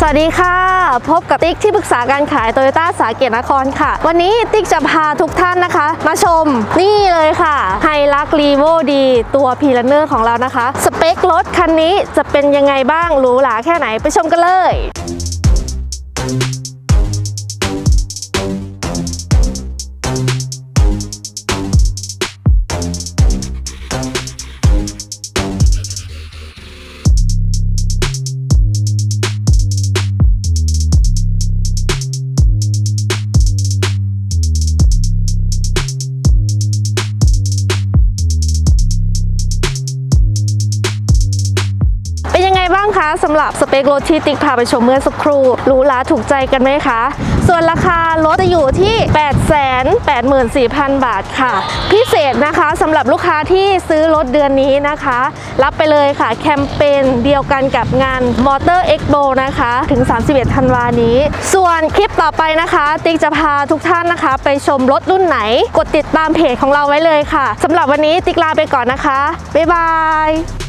สวัสดีค่ะ พบกับติ๊กที่ปรึกษาการขายโตโยต้าสาเกตนครค่ะ วันนี้ติ๊กจะพาทุกท่านนะคะ มาชมนี่เลยค่ะไฮลักรีโวดีตัวพีลันเนอร์ของเรานะคะ สเปครถคันนี้จะเป็นยังไงบ้างหรูหราแค่ไหนไปชมกันเลย บ้างคะสำหรับสเปครถที่ติ๊กพาไปชมเมื่อสักครู่หรูหราถูกใจกันไหมคะ ส่วนราคารถจะอยู่ที่ 884,000 บาทค่ะ พิเศษนะคะสำหรับลูกค้าที่ซื้อรถเดือนนี้นะคะ รับไปเลยค่ะแคมเปญเดียวกันกับงาน Motor Expo นะคะ ถึง 31 ธันวานี้ ส่วนคลิปต่อไปนะคะ ติ๊กจะพาทุกท่านนะคะ ไปชมรถรุ่นไหน กดติดตามเพจของเราไว้เลยค่ะสำหรับวันนี้ติ๊กลาไปก่อนนะคะ บ๊ายบาย